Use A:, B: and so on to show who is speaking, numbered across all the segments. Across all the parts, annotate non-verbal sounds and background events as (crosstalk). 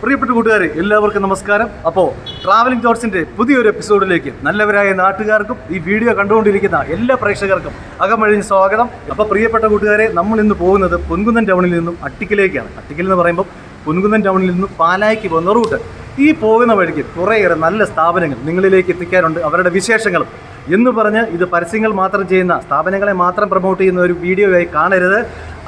A: പ്രിയപ്പെട്ട കൂട്ടുകാരെ എല്ലാവർക്കും നമസ്കാരം. അപ്പോൾ ട്രാവലിംഗ് തോട്ട്സിന്റെ പുതിയൊരു എപ്പിസോഡിലേക്ക് നല്ലവരായ നാട്ടുകാർക്കും ഈ വീഡിയോ കണ്ടുകൊണ്ടിരിക്കുന്ന എല്ലാ പ്രേക്ഷകർക്കും അകമഴിഞ്ഞ് സ്വാഗതം. അപ്പോൾ പ്രിയപ്പെട്ട കൂട്ടുകാരെ നമ്മൾ ഇന്ന് പോകുന്നത് പൊൻകുന്നൻ ടൗണിൽ നിന്നും അട്ടിക്കലേക്കാണ്. അട്ടിക്കൽ എന്ന് പറയുമ്പോൾ പൊൻകുന്നൻ ടൗണിൽ നിന്നും പാലായ്ക്ക് പോകുന്ന റൂട്ട്. ഈ പോകുന്ന വഴിക്ക് കുറേയേറെ നല്ല സ്ഥാപനങ്ങൾ നിങ്ങളിലേക്ക് എത്തിക്കാറുണ്ട് അവരുടെ വിശേഷങ്ങളും. എന്ന് പറഞ്ഞ് ഇത് പരസ്യങ്ങൾ മാത്രം ചെയ്യുന്ന സ്ഥാപനങ്ങളെ മാത്രം പ്രൊമോട്ട് ചെയ്യുന്ന ഒരു വീഡിയോയായി കാണരുത്.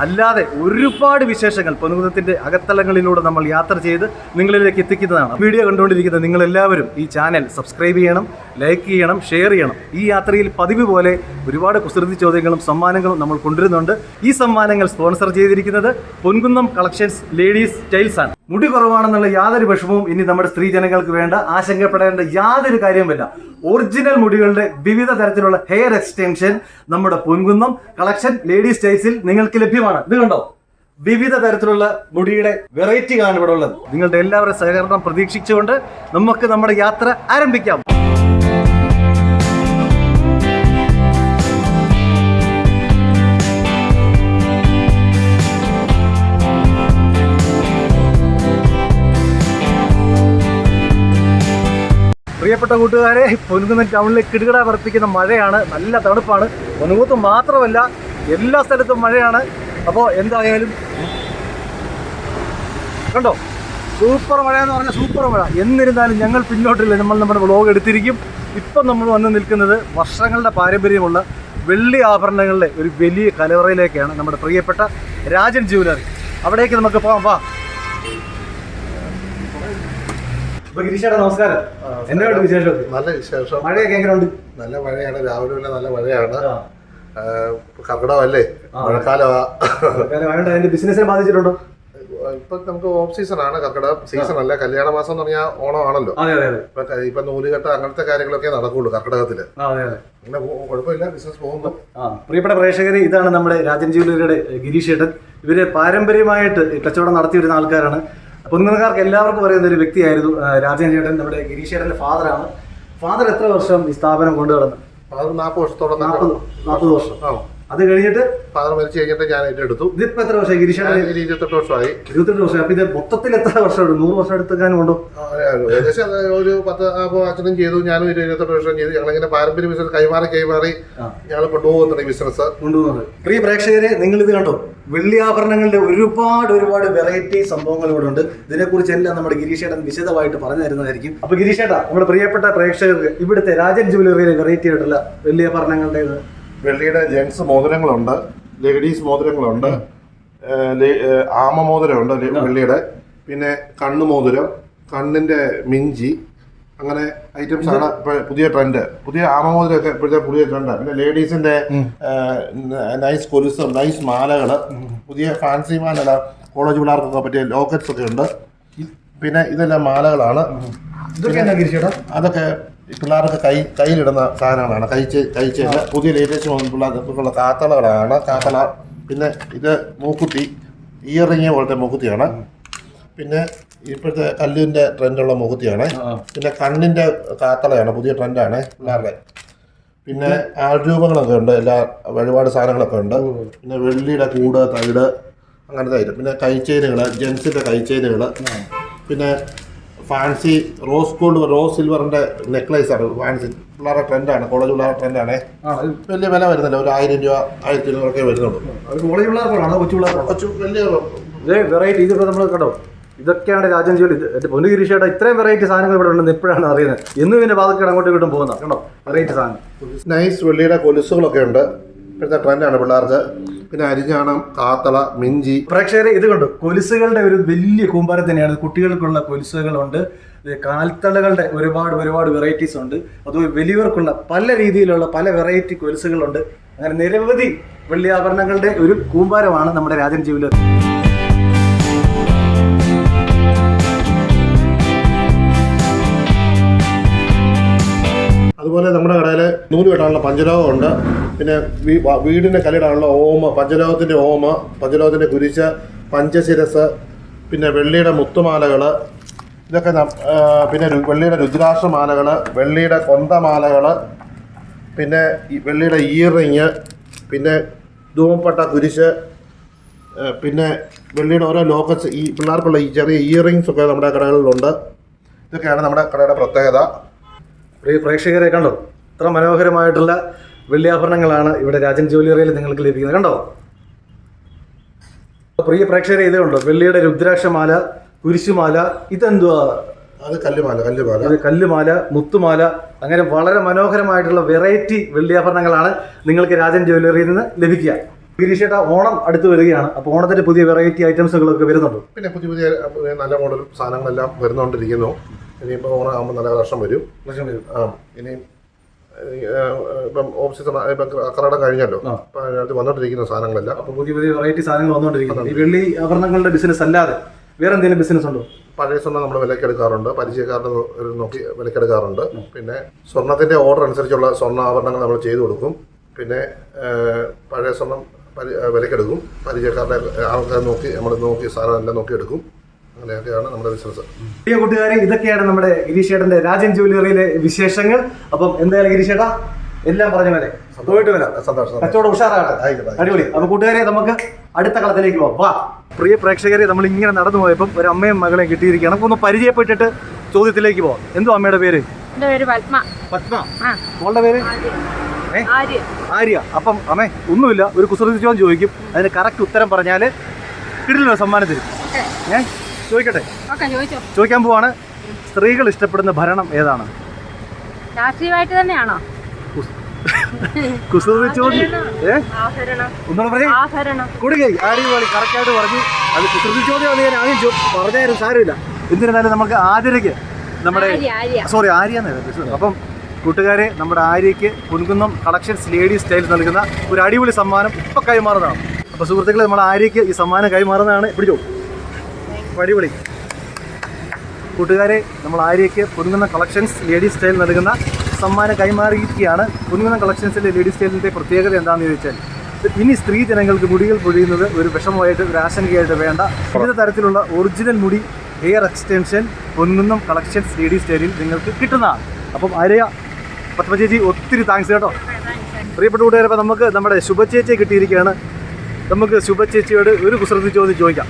A: അല്ലാതെ ഒരുപാട് വിശേഷങ്ങൾ പൊന്നുകുന്നത്തിന്റെ അകത്തലങ്ങളിലൂടെ നമ്മൾ യാത്ര ചെയ്ത് നിങ്ങളിലേക്ക് എത്തിക്കുന്നതാണ്. വീഡിയോ കണ്ടുകൊണ്ടിരിക്കുന്ന നിങ്ങളെല്ലാവരും ഈ ചാനൽ സബ്സ്ക്രൈബ് ചെയ്യണം ലൈക്ക് ചെയ്യണം ഷെയർ ചെയ്യണം. ഈ യാത്രയിൽ പതിവ് പോലെ ഒരുപാട് കുസൃതി ചോദ്യങ്ങളും സമ്മാനങ്ങളും നമ്മൾ കൊണ്ടുവരുന്നുണ്ട്. ഈ സമ്മാനങ്ങൾ സ്പോൺസർ ചെയ്തിരിക്കുന്നത് പൊൻകുന്നം കളക്ഷൻസ് ലേഡീസ് സ്റ്റൈൽസ് ആണ്. മുടി കുറവാണെന്നുള്ള യാതൊരു വിഷമവും ഇനി നമ്മുടെ സ്ത്രീ ജനങ്ങൾക്ക് വേണ്ട ആശങ്കപ്പെടേണ്ട യാതൊരു കാര്യവുമില്ല. ഒറിജിനൽ മുടികളുടെ വിവിധ തരത്തിലുള്ള ഹെയർ എക്സ്റ്റെൻഷൻ നമ്മുടെ പൊൻകുന്നം കളക്ഷൻ ലേഡീസ് സ്റ്റൈൽസിൽ നിങ്ങൾക്ക് ലഭ്യമാണ്. ഇത് കണ്ടോ? വിവിധ തരത്തിലുള്ള മുടിയുടെ വെറൈറ്റികളാണ് ഇവിടെ ഉള്ളത്. നിങ്ങളുടെ എല്ലാവരുടെ സഹകരണം പ്രതീക്ഷിച്ചുകൊണ്ട് നമുക്ക് നമ്മുടെ യാത്ര ആരംഭിക്കാം. പ്രിയപ്പെട്ട കൂട്ടുകാരെ പൊൻകുന്നൻ ടൗണിലെ കിടുകിട വർപ്പിക്കുന്ന മഴയാണ്. നല്ല തണുപ്പാണ്. പൊൻകുത്ത് മാത്രമല്ല എല്ലാ സ്ഥലത്തും മഴയാണ്. അപ്പോൾ എന്തായാലും കണ്ടോ? സൂപ്പർ മഴ എന്ന് പറഞ്ഞാൽ സൂപ്പർ മഴ. എന്നിരുന്നാലും ഞങ്ങൾ പിന്നോട്ടില്ല. നമ്മൾ നമ്മുടെ വ്ളോഗ് എടുത്തിരിക്കും. ഇപ്പം നമ്മൾ വന്ന് നിൽക്കുന്നത് വർഷങ്ങളുടെ പാരമ്പര്യമുള്ള വെള്ളി ആഭരണങ്ങളുടെ ഒരു വലിയ കലവറയിലേക്കാണ് നമ്മുടെ പ്രിയപ്പെട്ട രാജൻ ജുവലറി അവിടേക്ക് നമുക്ക് പോവാം വാ. ഗിരീഷേട്ടാ നമസ്കാരം. എന്നോട് വിശേഷം
B: നല്ല വിശേഷം.
A: മഴയൊക്കെ എങ്ങനെയുണ്ട്?
B: നല്ല മഴയാണ്. രാവിലെ നല്ല മഴയാണ്. ആഹ് ഇപ്പൊ. മഴക്കാലമാ.
A: അതിന്റെ ബാധിച്ചിട്ടുണ്ടോ?
B: നമുക്ക് ഓഫ് സീസൺ ആണ് കർക്കിടകം സീസൺ അല്ല. കല്യാണ മാസം എന്ന് പറഞ്ഞാൽ ഓണം
A: ആണല്ലോ അതെ അതെ.
B: ഇപ്പൊ നൂലുകെട്ട് അങ്ങനത്തെ കാര്യങ്ങളൊക്കെ നടക്കുള്ളൂ
A: കർക്കിടകത്തിൽ.
B: അങ്ങനെ കുഴപ്പമില്ല ബിസിനസ് പോകുന്നു.
A: പ്രിയപ്പെട്ട പ്രേക്ഷകരെ ഇതാണ് നമ്മുടെ രാജൻ ജ്വല്ലറിയുടെ ഗിരീഷ് ഏട്ടൻ. ഇവർ പാരമ്പര്യമായിട്ട് കച്ചവടം നടത്തി വരുന്ന ആൾക്കാരാണ് പൊന്നുകാർക്ക് എല്ലാവർക്കും അറിയുന്ന ഒരു വ്യക്തിയായിരുന്നു രാജൻ ചേട്ടൻ നമ്മുടെ ഗിരീഷ് ഏട്ടന്റെ ഫാദറാണ് ഫാദർ എത്ര വർഷം ഈ സ്ഥാപനം കൊണ്ടു നടന്നു
B: അത് നാൽപ്പത് വർഷത്തോളം
A: നാൽപ്പത് വർഷം.
B: ആ
A: അത് കഴിഞ്ഞിട്ട്
B: ഫാദർ മരിച്ചു കഴിഞ്ഞിട്ട് ഞാൻ ഏറ്റെടുത്തു
A: ഇതിപ്പോ എത്ര വർഷമായി?
B: ഒരു ഇരുപത്തെട്ട് വർഷമായി.
A: ഇരുപത്തെട്ട് വർഷം അപ്പൊ ഇത് മൊത്തത്തിൽ എത്ര വർഷം നൂറ് വർഷം എടുത്തേക്കാനും ഉണ്ടോ?
B: ഏകദേശം ഒരു പത്ത് അപ്പോൾ അച്ഛനും ചെയ്തു. ഞാനും ഇരുപത്തെട്ട് വർഷം ചെയ്തു. ഞങ്ങളിങ്ങനെ പാരമ്പര്യ ബിസിനസ് കൈമാറി കൈമാറി. ഞങ്ങൾ കൊണ്ടുപോകുന്നുണ്ട് ബിസിനസ്
A: കൊണ്ടുപോകുന്നത് പ്രിയ പ്രേക്ഷകരെ നിങ്ങൾ ഇത് കണ്ടോ? വെള്ളി ആഭരണങ്ങളുടെ ഒരുപാട് ഒരുപാട് വെറൈറ്റി സംഭവങ്ങൾ ഇവിടെ ഉണ്ട്. ഇതിനെക്കുറിച്ച് എല്ലാം നമ്മുടെ ഗിരീഷേട്ടൻ വിശദമായിട്ട് പറഞ്ഞു തരുന്നതായിരിക്കും. അപ്പൊ ഗിരീഷേട്ടാ നമ്മുടെ പ്രിയപ്പെട്ട പ്രേക്ഷകർക്ക് ഇവിടുത്തെ രാജൻ ജുവലറിയിലെ വെറൈറ്റി ആയിട്ടുള്ള വെള്ളി ആഭരണങ്ങളുടെ
B: വെള്ളിയുടെ ജെൻസ് മോതിരങ്ങളുണ്ട് ലേഡീസ് മോതിരങ്ങളുണ്ട് ആമ മോതിരമുണ്ട് വെള്ളിയുടെ. പിന്നെ കണ്ണു മോതിരം കണ്ണിന്റെ മിഞ്ചി അങ്ങനെ ഐറ്റംസ് ആണ് പുതിയ ട്രെൻഡ്. പുതിയ ആമ മോതിരമൊക്കെ ഇപ്പോഴത്തെ പുതിയ ട്രെൻഡാണ് പിന്നെ ലേഡീസിന്റെ നൈസ് കൊലുസും നൈസ് മാലകൾ പുതിയ ഫാൻസി മാലകള കോളേജ് പിള്ളേർക്കൊക്കെ പറ്റിയ ലോക്കറ്റ്സ് ഒക്കെ ഉണ്ട്. പിന്നെ ഇതെല്ലാം മാലകളാണ്. അതൊക്കെ ഈ പിള്ളേർക്ക് കൈ കയ്യിലിടുന്ന സാധനങ്ങളാണ്. കഴിച്ച് കഴിച്ച് പുതിയ ലേറ്റസ്റ്റ് വന്ന പിള്ളേർക്കുള്ള കാത്തളകളാണ്. കാത്തള പിന്നെ ഇത് മൂക്കുത്തി ഇയറിങ് പോലത്തെ മൂക്കുത്തിയാണ്. പിന്നെ ഇപ്പോഴത്തെ കല്ലിന്റെ ട്രെൻഡുള്ള മൂക്കുത്തിയാണ്. പിന്നെ കണ്ണിന്റെ കാത്തളയാണ് പുതിയ ട്രെൻഡാണ് പിള്ളേരുടെ. പിന്നെ ആൾരൂപങ്ങളൊക്കെ ഉണ്ട് എല്ലാ വഴിപാട് സാധനങ്ങളൊക്കെ ഉണ്ട്. പിന്നെ വെള്ളിയുടെ കൂട് തകിട് അങ്ങനത്തെ ഐറ്റം പിന്നെ കൈച്ചേനുകൾ ജെൻസിന്റെ കൈച്ചേനുകൾ പിന്നെ ഫാൻസി റോസ് ഗോൾഡ് റോസ് സിൽവറിന്റെ നെക്ലേസ് ആണ്. ഫാൻസി പിള്ളേരുടെ ട്രെൻഡാണ് കോളേജ് പിള്ളേരുടെ ട്രെൻഡാണ്
A: ആ
B: വലിയ വില വരുന്നില്ല. ഒരു ആയിരം രൂപ ആയിരത്തി ഇരുന്നൂറൊക്കെ വരുന്നുള്ളൂ.
A: കോളേജ് പിള്ളേർക്കാണോ? കൊച്ചു
B: വലിയ
A: ഇതേ വെറൈറ്റി ഇതിപ്പോ നമ്മൾ കണ്ടോ? ഇതൊക്കെയാണ് രാജ്യം ജോലി. ഇത് എന്റെ പൊന്നു ഇത്രയും വെറൈറ്റി സാധനങ്ങൾ ഇവിടെ ഉണ്ടെന്ന് ഇപ്പോഴാണ് അറിയുന്നത്? എന്നും ഇതിന്റെ ഭാഗത്തേക്ക് അങ്ങോട്ടും ഇങ്ങോട്ടും പോകുന്ന കണ്ടോ? വെറൈറ്റി സാധനം.
B: നൈസ് വെള്ളിയുടെ കൊലുസുകളൊക്കെ ഉണ്ട്. ഇപ്പോഴത്തെ ട്രെൻഡാണ് പിള്ളേർക്ക്. പിന്നെ അരിഞ്ഞാണം കാത്തള മിഞ്ചി.
A: പ്രേക്ഷകരെ ഇത് കണ്ടു. കൊലുസുകളുടെ ഒരു വലിയ കൂമ്പാരം തന്നെയാണ്. കുട്ടികൾക്കുള്ള കൊലുസുകളുണ്ട്. കാൽത്തളകളുടെ ഒരുപാട് ഒരുപാട് വെറൈറ്റീസ് ഉണ്ട്. അതുപോലെ വലിയവർക്കുള്ള പല രീതിയിലുള്ള പല വെറൈറ്റി കൊലുസുകളുണ്ട്. അങ്ങനെ നിരവധി വെള്ളി ആഭരണങ്ങളുടെ ഒരു കൂമ്പാരമാണ് നമ്മുടെ രാജൻ ജുവലറി
B: അതുപോലെ നമ്മുടെ കടയിൽ നൂൽ വെട്ടാനുള്ള പഞ്ചലോകമുണ്ട് പിന്നെ വീടിന്റെ കല്ലിടാനുള്ള ഓമ പഞ്ചലോകത്തിന്റെ ഓമ പഞ്ചലോകത്തിന്റെ കുരിശ് പഞ്ചശിരസ് പിന്നെ വെള്ളിയുടെ മുത്തുമാലകൾ ഇതൊക്കെ പിന്നെ വെള്ളിയുടെ രുദ്രാക്ഷമാലകൾ വെള്ളിയുടെ കൊന്തമാലകൾ പിന്നെ വെള്ളിയുടെ വെള്ളിയുടെ ഇയറിങ് പിന്നെ ധൂമപ്പെട്ട കുരിശ് പിന്നെ വെള്ളിയുടെ ഓരോ ലോക്കസ് ഈ പിള്ളേർക്കുള്ള ഈ ചെറിയ ഇയറിങ്സ് ഒക്കെ നമ്മുടെ കടകളിലുണ്ട്. ഇതൊക്കെയാണ് നമ്മുടെ കടയുടെ പ്രത്യേകത.
A: പ്രിയ പ്രേക്ഷകരെ കണ്ടോ? ഇത്ര മനോഹരമായിട്ടുള്ള വെള്ളിയാഭരണങ്ങളാണ് ഇവിടെ രാജൻ ജ്വല്ലറിയിൽ നിങ്ങൾക്ക് ലഭിക്കുന്നത്. കണ്ടോ? പ്രിയ പ്രേക്ഷകരെ ഇത് കണ്ടോ വെള്ളിയുടെ രുദ്രാക്ഷമാല കുരിശുമാല ഇതെന്തുവാ?
B: അത് കല്ലുമാല കല്ലുമാല.
A: അത് കല്ലുമാല മുത്തുമാല അങ്ങനെ വളരെ മനോഹരമായിട്ടുള്ള വെറൈറ്റി വെള്ളിയാഭരണങ്ങളാണ് നിങ്ങൾക്ക് രാജൻ ജ്വല്ലറിയിൽ നിന്ന് ലഭിക്കുക. ഗിരീഷേട്ട ഓണം അടുത്ത് വരികയാണ്. അപ്പോൾ ഓണത്തിന്റെ പുതിയ വെറൈറ്റി ഐറ്റംസുകളൊക്കെ വരുന്നുണ്ട്.
B: പിന്നെ പുതിയ പുതിയ പുതിയ നല്ല മോഡൽ സാധനങ്ങളെല്ലാം വരുന്നുകൊണ്ടിരിക്കുന്നു. ഇനിയിപ്പോൾ ഓണാകുമ്പോൾ നല്ല കളക്ഷൻ വരും. ആ ഇനിയും ഈ, ആ, ഇപ്പം ഓഫ് സീസൺ ഇപ്പം കറടം കഴിഞ്ഞല്ലോ. അപ്പം അതിനകത്ത് വന്നോണ്ടിരിക്കുന്ന സാധനങ്ങളെല്ലാം.
A: അപ്പോൾ പുതിയ പുതിയ വെറൈറ്റി സാധനങ്ങൾ വന്നുകൊണ്ടിരിക്കുന്നു ഈ വെള്ളി ആഭരണങ്ങളുടെ ബിസിനസ് അല്ലാതെ വേറെ എന്തെങ്കിലും ബിസിനസ് ഉണ്ടോ?
B: പഴയ സ്വർണം നമ്മൾ വിലക്കെടുക്കാറുണ്ട്. പരിചയക്കാരുടെ നോക്കി വിലക്കെടുക്കാറുണ്ട്. പിന്നെ സ്വർണത്തിന്റെ ഓർഡർ അനുസരിച്ചുള്ള സ്വർണ സ്വർണാഭരണങ്ങൾ നമ്മൾ ചെയ്തു കൊടുക്കും. പിന്നെ പഴയ സ്വർണം വിലക്കെടുക്കും. പരിചയക്കാരുടെ ആൾക്കാരെ നോക്കി നമ്മൾ നോക്കി സാധനം എല്ലാം നോക്കിയെടുക്കും. അങ്ങനെയൊക്കെയാണ് നമ്മുടെ ബിസിനസ്
A: പ്രിയ കൂട്ടുകാരെ ഇതൊക്കെയാണ് നമ്മുടെ ഗിരീഷേട്ടന്റെ രാജൻ ജ്വല്ലറിയിലെ വിശേഷങ്ങൾ. അപ്പം എന്തായാലും ഗിരീഷേട്ടാ എല്ലാം പറഞ്ഞ പോലെ പോയിട്ട് വരാം.
B: സന്തോഷം
A: കച്ചവടം ഉഷാറാകട്ടെ. അടിപൊളി. അപ്പൊ കൂട്ടുകാരെ നമുക്ക് അടുത്ത കളത്തിലേക്ക് പോവാം. വാ. പ്രിയ പ്രേക്ഷകരെ നമ്മൾ ഇങ്ങനെ നടന്നു പോയപ്പോൾ ഒരു അമ്മയും മകളെയും കിട്ടിയിരിക്കുകയാണ്. അപ്പൊ ഒന്ന് പരിചയപ്പെട്ടിട്ട് ചോദ്യത്തിലേക്ക് പോവാം. എന്തോ അമ്മയുടെ പേര്?
C: പത്മ.
A: പത്മ.
C: ആ.
A: മോളുടെ പേര്?
C: ആര്യ.
A: ആര്യ. അപ്പം അമ്മേ ഒന്നുമില്ല. ഒരു കുസൃതി ചോദ്യം ചോദിക്കും. അതിന് കറക്റ്റ് ഉത്തരം പറഞ്ഞാൽ കിടിലൊരു സമ്മാനം തരും.
C: ഏഹ്
A: ഞാൻ ചോദിക്കട്ടെ? ചോദിക്കാൻ പോവാണ്. സ്ത്രീകൾ ഇഷ്ടപ്പെടുന്ന ഭരണം ഏതാണ്?
C: രാഷ്ട്രീയമായിട്ട് തന്നെയാണോ?
A: കുസൃതി ചോദ്യം. ഏ?
C: ആഭരണം.
A: ഒന്നുകൂടെ പറഞ്ഞേ
C: ആഭരണം.
A: കൊടുക്കൈ. അടിപൊളി കറക്റ്റായിട്ട് പറഞ്ഞു അത് കുസൃതി ചോദ്യം അത് ഞാൻ ആദ്യം ചോ- പറഞ്ഞായിരുന്നു സാരമില്ല. എന്നിരുന്നാലും നമുക്ക് ആതിരയ്ക്ക് നമ്മുടെ സോറി ആര്യ. അപ്പം കൂട്ടുകാരെ നമ്മുടെ ആര്യയ്ക്ക് കുൻകുന്നം കളക്ഷൻസ് ലേഡി സ്റ്റൈൽ നൽകുന്ന ഒരു അടിപൊളി സമ്മാനം ഇപ്പം കൈമാറുന്നതാണ്. അപ്പോൾ സുഹൃത്തുക്കളെ നമ്മുടെ ആര്യയ്ക്ക് ഈ സമ്മാനം കൈമാറുന്നതാണ്. പിടിച്ചോ. അപ്പോൾ അടിപൊളി. കൂട്ടുകാരെ നമ്മൾ ആര്യയ്ക്ക് പൊന്നുന്ന കളക്ഷൻസ് ലേഡി സ്റ്റൈൽ നൽകുന്ന സമ്മാനം കൈമാറിയിരിക്കുകയാണ്. പൊന്നുന്ന കളക്ഷൻസിന്റെ ലേഡി സ്റ്റൈലിന്റെ പ്രത്യേകത എന്താണെന്ന് ചോദിച്ചാൽ ഇനി സ്ത്രീ ജനങ്ങൾക്ക് മുടികൾ പൊഴിയുന്നത് ഒരു വിഷമമായിട്ട് ഒരു ആശങ്കയായിട്ട് വേണ്ട. വിവിധ തരത്തിലുള്ള ഒറിജിനൽ മുടി hair extension Ponkunnam collections lady സ്റ്റൈലിൽ നിങ്ങൾക്ക് കിട്ടുന്നതാണ്. അപ്പം ആര്യ പത്മചേച്ചി ഒത്തിരി താങ്ക്സ് കേട്ടോ. പ്രിയപ്പെട്ട കൂട്ടുകാരെ നമുക്ക് നമ്മുടെ ശുഭചേച്ചിയെ കിട്ടിയിരിക്കുകയാണ്. നമുക്ക് ശുഭചേച്ചിയോട് ഒരു കുസൃതി ചോദ്യം ചോദിക്കാം.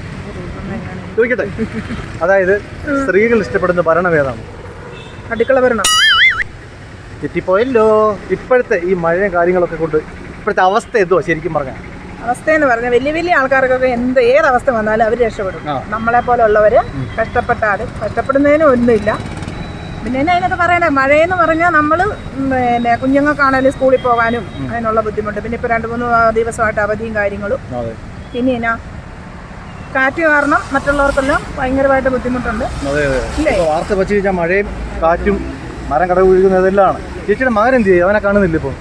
A: ചോദിക്കട്ടെ? അതായത് സ്ത്രീകൾ ഇഷ്ടപ്പെടുന്ന ഭരണം ഏതാണ്?
D: അടുക്കള ഭരണം.
A: തെറ്റിപ്പോയല്ലോ. ഇപ്പോഴത്തെ ഈ മഴയും കാര്യങ്ങളൊക്കെ കൊണ്ട് ഇപ്പോഴത്തെ അവസ്ഥ എന്തോ ശരിക്കും പറഞ്ഞാൽ
D: അവസ്ഥ എന്ന് പറഞ്ഞാൽ വലിയ വലിയ ആൾക്കാർക്കൊക്കെ എന്ത് ഏതവസ്ഥ വന്നാലും അവർ രക്ഷപ്പെടും. നമ്മളെ പോലുള്ളവർ കഷ്ടപ്പെട്ടാലും കഷ്ടപ്പെടുന്നതിനും ഒന്നുമില്ല. പിന്നെ എന്നെ അതിനകത്ത് പറയണേ? മഴയെന്ന് പറഞ്ഞാൽ നമ്മൾ പിന്നെ കുഞ്ഞുങ്ങൾക്കാണേലും സ്കൂളിൽ പോകാനും അതിനുള്ള ബുദ്ധിമുട്ട്. പിന്നെ ഇപ്പോൾ രണ്ട് മൂന്ന് ദിവസമായിട്ട് അവധിയും കാര്യങ്ങളും. പിന്നെ എന്നാ കാറ്റ് കാരണം മറ്റുള്ളവർക്കെല്ലാം ഭയങ്കരമായിട്ട് ബുദ്ധിമുട്ടുണ്ട്.
A: വാർത്ത വെച്ച് കഴിഞ്ഞാൽ മഴയും കാറ്റും മരം കട വീഴുന്നതെല്ലാം ചേച്ചിയുടെ മകൻ എന്ത് ചെയ്യും? അവനെ കാണുന്നില്ല ഇപ്പോൾ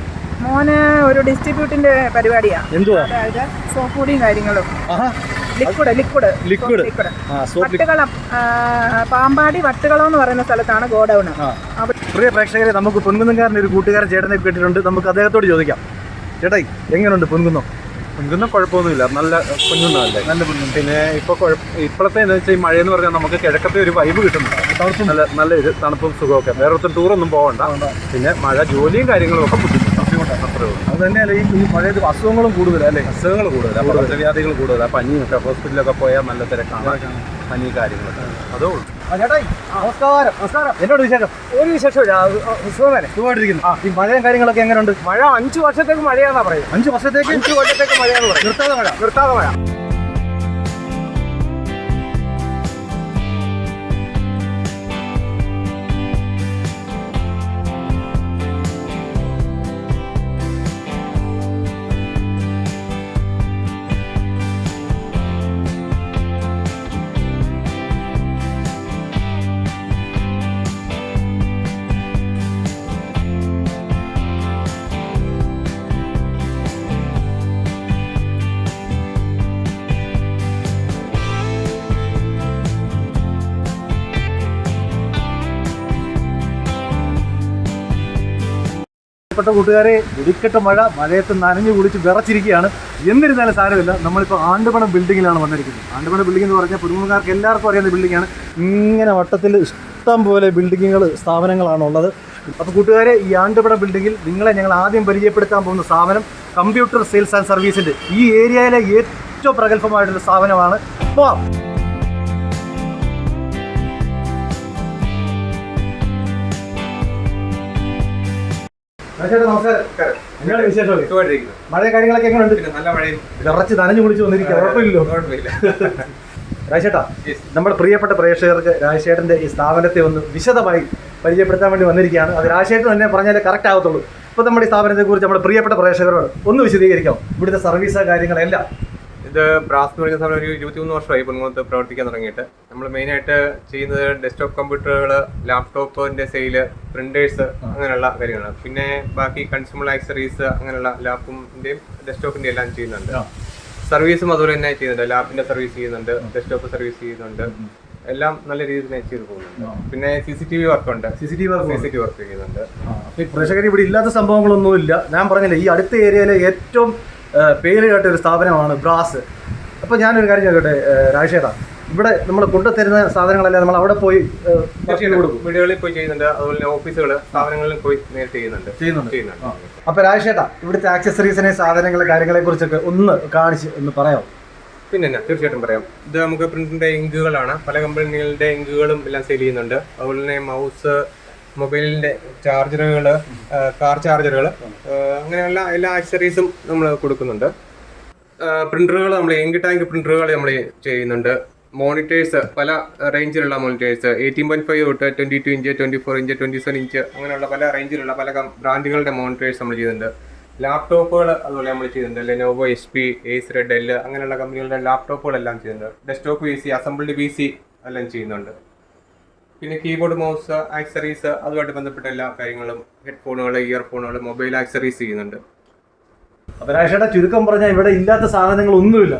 D: മോന് ഒരു ഡിസ്ട്രിബ്യൂട്ടിന്റെ പരിപാടിയാണ്
A: എന്തുവാ?
D: അതായത് സോപ്പ് പൊടിയും കാര്യങ്ങളും. Liquid liquid
A: liquid
D: Vattukulam Pampady Vattukulam എന്ന് പറയുന്ന സ്ഥലത്താണ് ഗോഡൌൺ
A: പ്രിയ പ്രേക്ഷകരെ നമുക്ക് പൊൻകുന്നംകാരന്റെ ഒരു കൂട്ടുകാരൻ ചേട്ടനെ കേട്ടിട്ടുണ്ട് നമുക്ക് അദ്ദേഹത്തോട് ചോദിക്കാം. ചേട്ടായി എങ്ങനെയുണ്ട് പൊൻകുന്നം?
E: കുഞ്ചൊന്നും കുഴപ്പമൊന്നുമില്ല. നല്ല കുഞ്ഞൊന്നുമല്ലേ
A: നല്ല കുഞ്ഞു.
E: പിന്നെ ഇപ്പൊ കുഴപ്പ- ഇപ്പോഴത്തെ എന്ന് വെച്ചാൽ ഈ മഴ എന്ന് പറഞ്ഞാൽ നമുക്ക് കിഴക്കത്തെ ഒരു വൈബ് കിട്ടുന്നുണ്ട്. നല്ല നല്ല ഇത് തണുപ്പും സുഖമൊക്കെ. വേറെ ടൂർ ഒന്നും പോകണ്ട പിന്നെ മഴ ജോലിയും കാര്യങ്ങളും ഒക്കെ ബുദ്ധിമുട്ടാണ് അത്രേ ഉള്ളൂ.
A: അത് തന്നെയല്ല ഈ മഴയത്ത് അസുഖങ്ങളും കൂടുതലല്ലേ
E: അസുഖങ്ങൾ കൂടുതലാണ് പകർച്ചവ്യാധികൾ കൂടുതലാണ് പനിയൊക്കെ ഹോസ്പിറ്റലൊക്കെ പോയാൽ നല്ല തിരക്കാണ്. പനി കാര്യങ്ങളൊക്കെ. അതേ ഉള്ളൂ
A: ആ ചേട്ടായി നമസ്കാരം. നമസ്കാരം. എന്നോട് വിശേഷം?
F: ഒരു വിശേഷമില്ല സുഖമല്ലേ
A: സുഖമായിട്ടിരിക്കുന്നു. ഈ മഴയും കാര്യങ്ങളൊക്കെ എങ്ങനെയുണ്ട്
F: മഴ അഞ്ചു വർഷത്തേക്ക് മഴയാന്നാ പറയുന്നത്.
A: അഞ്ച് വർഷത്തേക്ക്?
F: അഞ്ചു വർഷത്തേക്ക് മഴയാന്ന് പറയും.
A: നിർത്താതെ മഴ.
F: നിർത്താതെ മഴ.
A: പ്രിയപ്പെട്ട കൂട്ടുകാരെ വെടിക്കെട്ട മഴ മഴയത്ത് നനഞ്ഞു കുളിച്ച് വിറച്ചിരിക്കുകയാണ്. എന്നിരുന്നാലും സാരമില്ല നമ്മളിപ്പോൾ ആണ്ടുപണം ബിൽഡിങ്ങിലാണ് വന്നിരിക്കുന്നത്. ആണ്ടുപണം ബിൽഡിംഗ് എന്ന് പറഞ്ഞാൽ പുതുമുഖക്കാർക്ക് എല്ലാവർക്കും അറിയാവുന്ന ബിൽഡിങ്ങാണ്. ഇങ്ങനെ വട്ടത്തിൽ ഇഷ്ടം പോലെ ബിൽഡിങ്ങുകൾ സ്ഥാപനങ്ങളാണ് ഉള്ളത്. അപ്പോൾ കൂട്ടുകാരെ ഈ ആണ്ടുപട ബിൽഡിങ്ങിൽ നിങ്ങളെ ഞങ്ങൾ ആദ്യം പരിചയപ്പെടുത്താൻ പോകുന്ന സ്ഥാപനം കമ്പ്യൂട്ടർ സെയിൽസ് ആൻഡ് സർവീസിന്റെ ഈ ഏരിയയിലെ ഏറ്റവും പ്രഗത്ഭമായിട്ടുള്ള സ്ഥാപനമാണ്. പോവാം. ചേട്ടാ നമസ്കാരം. വിശേഷം മഴ കാര്യങ്ങളൊക്കെ എങ്ങനെയുണ്ട്
E: നല്ല മഴയും.
A: വിറച്ച് നനഞ്ഞു കുളിച്ച് വന്നിരിക്കുക. കുഴപ്പമില്ലല്ലോ.
E: കുഴപ്പമില്ല. (laughs)
A: രാജേട്ടാ. നമ്മുടെ പ്രിയപ്പെട്ട പ്രേക്ഷകർക്ക് രാജേട്ടന്റെ ഈ സ്ഥാപനത്തെ ഒന്ന് വിശദമായി പരിചയപ്പെടുത്താൻ വേണ്ടി വന്നിരിക്കുകയാണ്. അത് രാജേട്ടൻ തന്നെ പറഞ്ഞാലേ കറക്റ്റ് ആകത്തുള്ളൂ ഇപ്പോൾ നമ്മുടെ ഈ സ്ഥാപനത്തെ കുറിച്ച് നമ്മുടെ പ്രിയപ്പെട്ട പ്രേക്ഷകരോട് ഒന്ന് വിശദീകരിക്കാം. ഇവിടുത്തെ സർവീസ് കാര്യങ്ങളെല്ലാം.
E: ഇത് ബ്രാസ് എന്ന് പറയുന്ന സമയം ഒരു ഇരുപത്തിമൂന്ന് വർഷമായി പൊൻകുളത്ത് പ്രവർത്തിക്കാൻ തുടങ്ങിയിട്ട്. നമ്മൾ മെയിനായിട്ട് ചെയ്യുന്നത് ഡെസ്ക്ടോപ്പ് കമ്പ്യൂട്ടറുകൾ ലാപ്ടോപ്പിന്റെ സെയിൽ പ്രിന്റേഴ്സ് അങ്ങനെയുള്ള കാര്യങ്ങളാണ്. പിന്നെ ബാക്കി കൺസ്യൂമർ ആക്സറീസ് അങ്ങനെയുള്ള ലാപ്പിന്റെയും ഡെസ്ക്ടോപ്പിന്റെയും എല്ലാം ചെയ്യുന്നുണ്ട്. സർവീസും അതുപോലെ തന്നെ ചെയ്യുന്നുണ്ട്. ലാപ്പിന്റെ സർവീസ് ചെയ്യുന്നുണ്ട് ഡെസ്ക്ടോപ്പ് സർവീസ് ചെയ്യുന്നുണ്ട്. എല്ലാം നല്ല രീതിയിൽ തന്നെ ചെയ്തു പോകുന്നുണ്ട്. പിന്നെ C C T V work ഉണ്ട്.
A: C C T V work
E: C C T work ചെയ്യുന്നുണ്ട്
A: പ്രേക്ഷകർ ഇവിടെ ഇല്ലാത്ത സംഭവങ്ങളൊന്നുമില്ല. ഞാൻ പറഞ്ഞില്ല ഈ അടുത്ത ഏരിയയിലെ ഏറ്റവും പേര് കേട്ട ഒരു സ്ഥാപനമാണ് ബ്രാസ്. അപ്പോൾ ഞാനൊരു കാര്യം ചോദിക്കട്ടെ രാജേട്ടാ ഇവിടെ നമ്മൾ കൊണ്ടുതരുന്ന സാധനങ്ങളല്ല നമ്മൾ അവിടെ പോയി കൊടുക്കും.
E: വീടുകളിൽ പോയി ചെയ്യുന്നുണ്ട്. അതുപോലെ തന്നെ ഓഫീസുകൾ സ്ഥാപനങ്ങളിൽ പോയി നേരിട്ട് ചെയ്യുന്നുണ്ട്.
A: ചെയ്യുന്നുണ്ട്.
E: ചെയ്യുന്നുണ്ട്.
A: അപ്പോൾ രാജേഷേട്ടാ ഇവിടുത്തെ ആക്സസറീസിനെ സാധനങ്ങൾ കാര്യങ്ങളെ കുറിച്ചൊക്കെ ഒന്ന് കാണിച്ച് ഒന്ന് പറയാം
E: പിന്നെ തീർച്ചയായിട്ടും പറയാം. ഇത് നമുക്ക് പ്രിന്റിന്റെ ഇങ്കുകളാണ്. പല കമ്പനികളുടെ ഇങ്കുകളും എല്ലാം സെയിൽ ചെയ്യുന്നുണ്ട്. അതുപോലെ തന്നെ മൗസ് മൊബൈലിന്റെ ചാർജറുകൾ കാർ ചാർജറുകൾ അങ്ങനെയുള്ള എല്ലാ ആക്സറീസും നമ്മൾ കൊടുക്കുന്നുണ്ട്. പ്രിന്ററുകൾ നമ്മൾ എങ്കി ടാങ്ക് പ്രിന്ററുകൾ നമ്മൾ ചെയ്യുന്നുണ്ട്. മോണിറ്റേഴ്സ് പല റേഞ്ചിലുള്ള മോണിറ്റേഴ്സ് എയ്റ്റീൻ പോയിന്റ് ഫൈവ് തൊട്ട് twenty two inch twenty four inch twenty seven inch അങ്ങനെയുള്ള പല റേഞ്ചിലുള്ള പല ബ്രാൻഡുകളുടെ മോണിറ്റേഴ്സ് നമ്മൾ ചെയ്യുന്നുണ്ട്. ലാപ്ടോപ്പുകൾ അതുപോലെ നമ്മൾ ചെയ്യുന്നുണ്ട്. Lenovo H P Acer എൽ അങ്ങനെയുള്ള കമ്പനികളുടെ ലാപ്ടോപ്പുകളെല്ലാം ചെയ്യുന്നുണ്ട്. Desktop P C assembled P C എല്ലാം ചെയ്യുന്നുണ്ട്. പിന്നെ കീബോർഡ് മൗസ് ആക്സറീസ് അതുമായിട്ട് ബന്ധപ്പെട്ട എല്ലാ കാര്യങ്ങളും ഹെഡ്ഫോണുകൾ ഇയർഫോണുകൾ മൊബൈൽ ആക്സറീസ് ചെയ്യുന്നുണ്ട്.
A: അപരാഷയുടെ ചുരുക്കം പറഞ്ഞാൽ ഇവിടെ ഇല്ലാത്ത
E: സാധനങ്ങൾ ഒന്നുമില്ല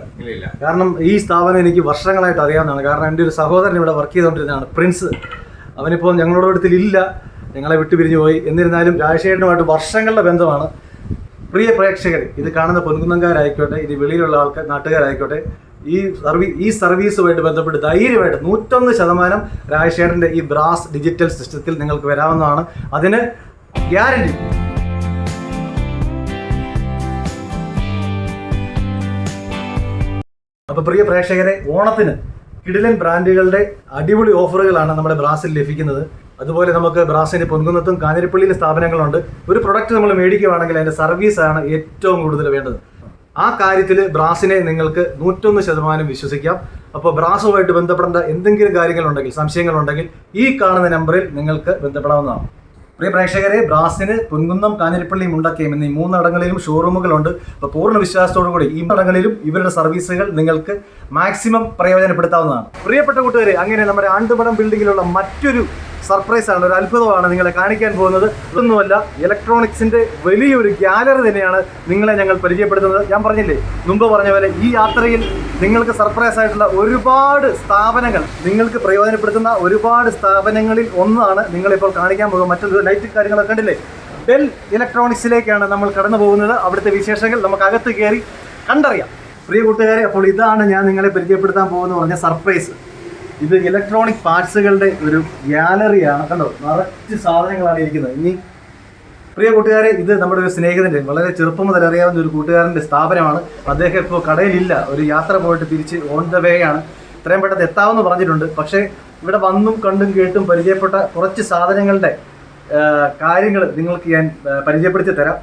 A: കാരണം ഈ സ്ഥാപനം എനിക്ക് വർഷങ്ങളായിട്ട് അറിയാവുന്നതാണ്. കാരണം എന്റെ ഒരു സഹോദരൻ ഇവിടെ വർക്ക് ചെയ്തുകൊണ്ടിരുന്നതാണ് പ്രിൻസ് അവനിപ്പോൾ ഞങ്ങളുടെ അടുത്തിൽ ഇല്ല. ഞങ്ങളെ വിട്ടുപിരിഞ്ഞു പോയി. എന്നിരുന്നാലും രാജശേഖരനുമായിട്ട് വർഷങ്ങളുടെ ബന്ധമാണ്. പ്രിയ പ്രേക്ഷകർ ഇത് കാണുന്ന പൊൻകുന്നങ്കാരായിക്കോട്ടെ ഇത് വെളിയിലുള്ള ആൾക്കാർ നാട്ടുകാരായിക്കോട്ടെ ഈ സർവീസ് ഈ സർവീസുമായിട്ട് ബന്ധപ്പെട്ട് ധൈര്യമായിട്ട് നൂറ്റൊന്ന് ശതമാനം രാജശേഖരന്റെ ഈ ബ്രാസ് ഡിജിറ്റൽ സിസ്റ്റത്തിൽ നിങ്ങൾക്ക് വരാവുന്നതാണ്. അതിന് ഗ്യാരണ്ടി. അപ്പൊ പ്രിയ പ്രേക്ഷകരെ ഓണത്തിന് കിടിലൻ ബ്രാൻഡുകളുടെ അടിപൊളി ഓഫറുകളാണ് നമ്മുടെ ബ്രാസിൽ ലഭിക്കുന്നത്. അതുപോലെ നമുക്ക് ബ്രാസിന് പൊൻകുന്നത്തും കാഞ്ഞിരപ്പള്ളിയിലെ സ്ഥാപനങ്ങളുണ്ട്. ഒരു പ്രൊഡക്റ്റ് നമ്മൾ മേടിക്കുകയാണെങ്കിൽ അതിന്റെ സർവീസാണ് ഏറ്റവും കൂടുതൽ വേണ്ടത്. ആ കാര്യത്തിൽ ബ്രാസിനെ നിങ്ങൾക്ക് നൂറ്റൊന്ന് ശതമാനം വിശ്വസിക്കാം. അപ്പോൾ ബ്രാസുമായിട്ട് ബന്ധപ്പെടേണ്ട എന്തെങ്കിലും കാര്യങ്ങളുണ്ടെങ്കിൽ സംശയങ്ങളുണ്ടെങ്കിൽ ഈ കാണുന്ന നമ്പറിൽ നിങ്ങൾക്ക് ബന്ധപ്പെടാവുന്നതാണ്. പ്രിയ പ്രേക്ഷകരെ ബ്രാസിന് പൊൻകുന്നം കാഞ്ഞിരപ്പള്ളി മുണ്ടക്കയം എന്നീ മൂന്നിടങ്ങളിലും ഷോറൂമുകളുണ്ട്. അപ്പോൾ പൂർണ വിശ്വാസത്തോടു കൂടി ഈ ഇടങ്ങളിലും ഇവരുടെ സർവീസുകൾ നിങ്ങൾക്ക് മാക്സിമം പ്രയോജനപ്പെടുത്താവുന്നതാണ്. പ്രിയപ്പെട്ട കൂട്ടുകാരെ അങ്ങനെ നമ്മുടെ ആണ്ടുപടം ബിൽഡിങ്ങിലുള്ള മറ്റൊരു സർപ്രൈസ് ആണ് ഒരു അത്ഭുതമാണ് നിങ്ങളെ കാണിക്കാൻ പോകുന്നത്. ഇതൊന്നുമല്ല ഇലക്ട്രോണിക്സിന്റെ വലിയൊരു ഗ്യാലറി തന്നെയാണ് നിങ്ങളെ ഞങ്ങൾ പരിചയപ്പെടുത്തുന്നത്. ഞാൻ പറഞ്ഞില്ലേ മുമ്പ് പറഞ്ഞ പോലെ ഈ യാത്രയിൽ നിങ്ങൾക്ക് സർപ്രൈസ് ആയിട്ടുള്ള ഒരുപാട് സ്ഥാപനങ്ങൾ നിങ്ങൾക്ക് പ്രയോജനപ്പെടുത്തുന്ന ഒരുപാട് സ്ഥാപനങ്ങളിൽ ഒന്നാണ് നിങ്ങളിപ്പോൾ കാണിക്കാൻ പോകുന്നത്. മറ്റൊരു ലൈറ്റ് കാര്യങ്ങളൊക്കെ കണ്ടില്ലേ? ഡെൽ ഇലക്ട്രോണിക്സിലേക്കാണ് നമ്മൾ കടന്നു പോകുന്നത്. അവിടുത്തെ വിശേഷങ്ങൾ നമുക്ക് അകത്ത് കയറി കണ്ടറിയാം. പ്രിയ കൂട്ടുകാരെ അപ്പോൾ ഇതാണ് ഞാൻ നിങ്ങളെ പരിചയപ്പെടുത്താൻ പോകുന്ന പറഞ്ഞ സർപ്രൈസ് ഇത് ഇലക്ട്രോണിക് പാർട്സുകളുടെ ഒരു ഗ്യാലറിയാണ് കണ്ടോ? നിറച്ച് സാധനങ്ങളാണ് ഇരിക്കുന്നത്. ഇനി പ്രിയ കൂട്ടുകാരെ ഇത് നമ്മുടെ ഒരു സ്നേഹിതന്റെ വളരെ ചെറുപ്പം മുതൽ അറിയാവുന്ന ഒരു കൂട്ടുകാരന്റെ സ്ഥാപനമാണ്. അദ്ദേഹം ഇപ്പോൾ കടയിലില്ല. ഒരു യാത്ര പോയിട്ട് തിരിച്ച് ഓൺ ദ വേ ആണ്. ഇത്രയും പെട്ടെന്ന് എത്താമെന്ന് പറഞ്ഞിട്ടുണ്ട്. പക്ഷേ ഇവിടെ വന്നും കണ്ടും കേട്ടും പരിചയപ്പെട്ട കുറച്ച് സാധനങ്ങളുടെ കാര്യങ്ങൾ നിങ്ങൾക്ക് ഞാൻ പരിചയപ്പെടുത്തി തരാം.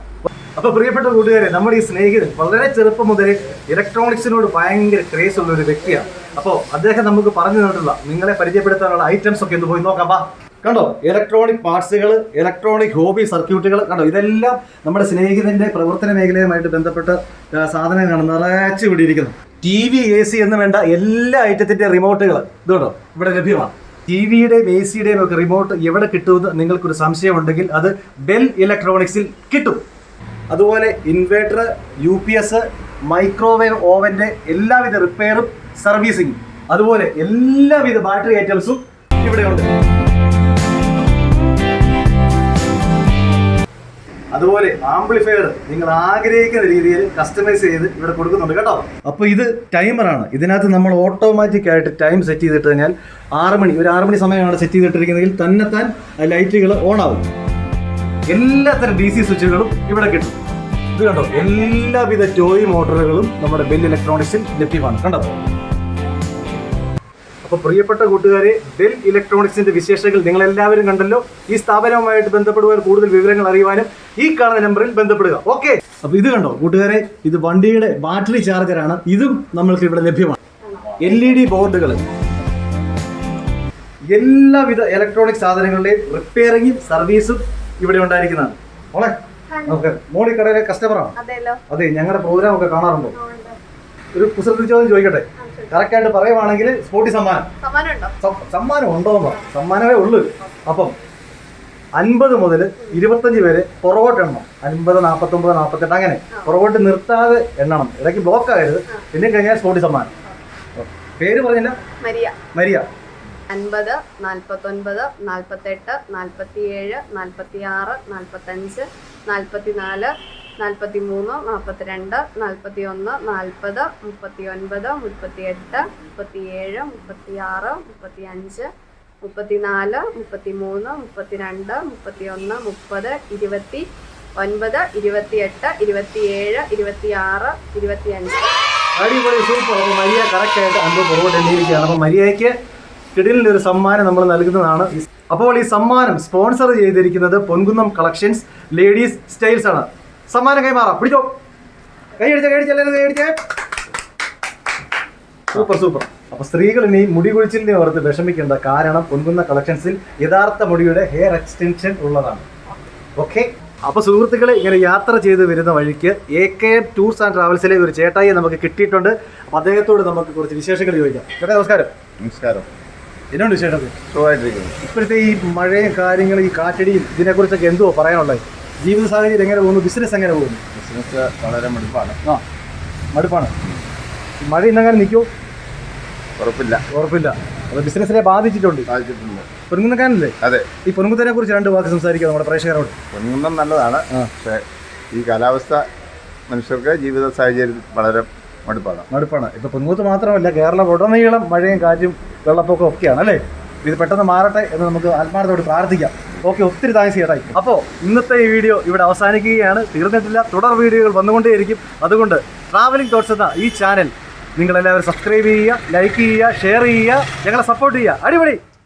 A: അപ്പൊ പ്രിയപ്പെട്ട കൂട്ടുകാരെ നമ്മുടെ ഈ സ്നേഹിതൻ വളരെ ചെറുപ്പം മുതൽ ഇലക്ട്രോണിക്സിനോട് ഭയങ്കര ക്രേസ് ഉള്ള ഒരു വ്യക്തിയാണ്. അപ്പോൾ അദ്ദേഹം നമുക്ക് പറഞ്ഞു തന്നിട്ടുള്ള നിങ്ങളെ പരിചയപ്പെടുത്താനുള്ള ഐറ്റംസ് ഒക്കെ ഒന്ന് പോയി നോക്കാം വാ. കണ്ടോ ഇലക്ട്രോണിക് പാർട്സുകൾ ഇലക്ട്രോണിക് ഹോബി സർക്യൂട്ടുകൾ കണ്ടോ ഇതെല്ലാം നമ്മുടെ സ്നേഹിതന്റെ പ്രവർത്തന മേഖലയുമായിട്ട് ബന്ധപ്പെട്ട സാധനങ്ങളാണ് നിറച്ചു വിടിയിരിക്കുന്നു ടി വി എ സി എന്ന് വേണ്ട എല്ലാ ഐറ്റത്തിന്റെ റിമോട്ടുകൾ ഇതുണ്ടോ ഇവിടെ ലഭ്യമാണ്. ടി വിയുടെയും എ സിയുടെയും ഒക്കെ റിമോട്ട് എവിടെ കിട്ടുമെന്ന് നിങ്ങൾക്കൊരു സംശയമുണ്ടെങ്കിൽ അത് ബെൽ ഇലക്ട്രോണിക്സിൽ കിട്ടും. അതുപോലെ inverter U P S microwave ഓവന്റെ എല്ലാവിധ റിപ്പയറും സർവീസിങ്ങും അതുപോലെ എല്ലാവിധ ബാറ്ററി ഐറ്റംസും ഇവിടെയുണ്ട്. അതുപോലെ ആംപ്ലിഫയർ നിങ്ങൾ ആഗ്രഹിക്കുന്ന രീതിയിൽ കസ്റ്റമൈസ് ചെയ്ത് ഇവിടെ കൊടുക്കുന്നുണ്ട് കേട്ടോ. അപ്പോൾ ഇത് ടൈമറാണ് ഇതിനകത്ത് നമ്മൾ ഓട്ടോമാറ്റിക് ആയിട്ട് ടൈം സെറ്റ് ചെയ്തിട്ട് കഴിഞ്ഞാൽ ആറ് മണി ഒരു ആറ് മണി സമയമാണ് സെറ്റ് ചെയ്തിട്ടിരിക്കുന്നതെങ്കിൽ തന്നെത്താൻ ലൈറ്റുകൾ ഓൺ ആവും. എല്ലാത്തരം ഡി സി സ്വിച്ചുകളും ഇവിടെ കിട്ടും. ഇത് കണ്ടോ? എല്ലാവിധ ടോയ് മോട്ടോറുകളും നമ്മുടെ ബെൽ ഇലക്ട്രോണിക്സിൽ ലഭ്യമാണ്. കണ്ടോ? അപ്പോൾ പ്രിയപ്പെട്ട കൂട്ടുകാരെ ബെൽ ഇലക്ട്രോണിക്സിന്റെ വിശേഷങ്ങൾ നിങ്ങൾ എല്ലാവരും കണ്ടല്ലോ. ഈ സ്ഥാപനവുമായിട്ട് ബന്ധപ്പെടുവാൻ കൂടുതൽ വിവരങ്ങൾ അറിയുവാനും ഈ കാണുന്ന നമ്പറിൽ ബന്ധപ്പെടുക. ഓക്കെ? അപ്പോൾ ഇത് കണ്ടോ കൂട്ടുകാരെ? ഇത് വണ്ടിയുടെ ബാറ്ററി ചാർജറാണ് ഇതും നമ്മൾക്ക് ഇവിടെ ലഭ്യമാണ്. എൽ ഇ ഡി ബോർഡുകൾ എല്ലാവിധ ഇലക്ട്രോണിക് സാധനങ്ങളുടെയും റിപ്പയറിങ്ങും സർവീസും ഇവിടെ ഉണ്ടായിരിക്കുന്നതാണ് മോളെ നമുക്ക് മോളി കടയിലെ കസ്റ്റമറാണ് അതെ ഞങ്ങളുടെ പ്രോഗ്രാം ഒക്കെ കാണാറുണ്ടോ. ഒരു കുസൃതി ചോദ്യം ചോദിക്കട്ടെ? കറക്റ്റായിട്ട് പറയുവാണെങ്കിൽ സ്പോർട്ടി സമ്മാനം. സമ്മാനം ഉണ്ടോ സമ്മാനമേ ഉള്ളൂ. അപ്പം അൻപത് മുതൽ ഇരുപത്തഞ്ച് പേര് പുറകോട്ട് എണ്ണണം. അൻപത് നാൽപ്പത്തൊമ്പത് നാൽപ്പത്തെട്ട് അങ്ങനെ. പുറകോട്ട് നിർത്താതെ എണ്ണണം. ഇടയ്ക്ക് ബ്ലോക്ക് ആകരുത്. പിന്നെ കഴിഞ്ഞാൽ സ്പോർട്ടി സമ്മാനം. പേര് പറഞ്ഞില്ല?
C: മരിയ.
A: മരിയ.
C: അൻപത് നാൽപ്പത്തൊൻപത് നാൽപ്പത്തെട്ട് നാൽപ്പത്തിയേഴ് നാൽപ്പത്തിയാറ് നാൽപ്പത്തഞ്ച് നാൽപ്പത്തിനാല് നാൽപ്പത്തി മൂന്ന് നാൽപ്പത്തിരണ്ട് നാൽപ്പത്തി ഒന്ന് നാൽപ്പത് മുപ്പത്തി ഒൻപത് മുപ്പത്തിയെട്ട് മുപ്പത്തിയേഴ് മുപ്പത്തിയാറ് മുപ്പത്തിയഞ്ച് മുപ്പത്തിനാല് മുപ്പത്തിമൂന്ന് മുപ്പത്തിരണ്ട് മുപ്പത്തിയൊന്ന് മുപ്പത് ഇരുപത്തി ഒൻപത് ഇരുപത്തിയെട്ട് ഇരുപത്തിയേഴ് ഇരുപത്തിയാറ് ഇരുപത്തിയഞ്ച്.
A: അടിപൊളി സൂപ്പർ അപ്പോൾ കറക്റ്റ് ആയിട്ട് അൻപത് പുറകോട്ട് എണ്ണിയിരിക്കുകയാണ് അപ്പോൾ മരിയയ്ക്ക് കിടിലിന്റെ ഒരു സമ്മാനം നമ്മൾ നൽകുന്നതാണ്. അപ്പോൾ ഈ സമ്മാനം സ്പോൺസർ ചെയ്തിരിക്കുന്നത് പൊൻകുന്നം കളക്ഷൻസ് ലേഡീസ് സ്റ്റൈൽസ് ആണ്. സമ്മാനം കൈമാറാം. പിടിച്ചോ. Super super. അപ്പൊ സ്ത്രീകൾ ഇനി മുടി കുഴിച്ചിലിനെ ഓർത്ത് വിഷമിക്കേണ്ട കാരണം പൊൻകുന്ന കളക്ഷൻസിൽ യഥാർത്ഥ മുടിയുടെ ഹെയർ എക്സ്റ്റൻഷൻ ഉള്ളതാണ്. ഓക്കെ അപ്പൊ സുഹൃത്തുക്കളെ ഇങ്ങനെ യാത്ര ചെയ്ത് വരുന്ന വഴിക്ക് എ കെ ടൂർസ് ആൻഡ് ട്രാവൽസിലെ ഒരു ചേട്ടായി നമുക്ക് കിട്ടിയിട്ടുണ്ട്. അദ്ദേഹത്തോട് നമുക്ക് കുറച്ച് വിശേഷങ്ങൾ ചോദിക്കാം. ചേട്ടാ നമസ്കാരം.
B: നമസ്കാരം.
A: എന്നോട് ചേട്ടത്
B: സുഖമായിട്ടിരിക്കുന്നു.
A: ഇപ്പോഴത്തെ ഈ മഴയും കാര്യങ്ങളും ഈ കാറ്റടിയും ഇതിനെക്കുറിച്ചൊക്കെ എന്തോ പറയാനുള്ളത്? ജീവിത സാഹചര്യം എങ്ങനെ പോകുന്നു? ബിസിനസ് എങ്ങനെ പോകുന്നു?
B: ബിസിനസ് വളരെ മടുപ്പാണ്.
A: ആ മടുപ്പാണ്. മഴ ഇന്നങ്ങനെ നിൽക്കുമോ
B: ഉറപ്പില്ല.
A: ഉറപ്പില്ല. അത് ബിസിനസ്സിനെ ബാധിച്ചിട്ടുണ്ട്.
B: ബാധിച്ചിട്ടുണ്ട്.
A: പൊൻകുന്നക്കാനല്ലേ
B: അതെ.
A: ഈ പൊൻകുന്നതിനെ കുറിച്ച് രണ്ട് വാക്ക് സംസാരിക്കുക നമ്മുടെ പ്രേക്ഷകരോട്.
B: പൊൻകുന്നം നല്ലതാണ്. പക്ഷേ ഈ കാലാവസ്ഥ മനുഷ്യർക്ക് ജീവിത സാഹചര്യം വളരെ മടുപ്പാണ്.
A: മടുപ്പാണ്. ഇപ്പൊ പൊൻകുത്ത് മാത്രമല്ല കേരളം ഉടനീളം മഴയും കാറ്റും വെള്ളപ്പൊക്കവും ഒക്കെയാണ് അല്ലേ? ഇത് പെട്ടെന്ന് മാറട്ടെ എന്ന് നമുക്ക് ആത്മാർത്ഥത്തോട് പ്രാർത്ഥിക്കാം. ഓക്കെ ഒത്തിരി താങ്ക്സ് ചേട്ടായി. അപ്പോൾ ഇന്നത്തെ ഈ വീഡിയോ ഇവിടെ അവസാനിക്കുകയാണ്. തീർന്നിട്ടില്ല. തുടർ വീഡിയോകൾ വന്നുകൊണ്ടേയിരിക്കും. അതുകൊണ്ട് ട്രാവലിംഗ് തോട്ട്സ് എന്ന ഈ ചാനൽ നിങ്ങളെല്ലാവരും സബ്സ്ക്രൈബ് ചെയ്യുക ലൈക്ക് ചെയ്യുക ഷെയർ ചെയ്യുക ഞങ്ങളെ സപ്പോർട്ട് ചെയ്യുക. അടിപൊളി!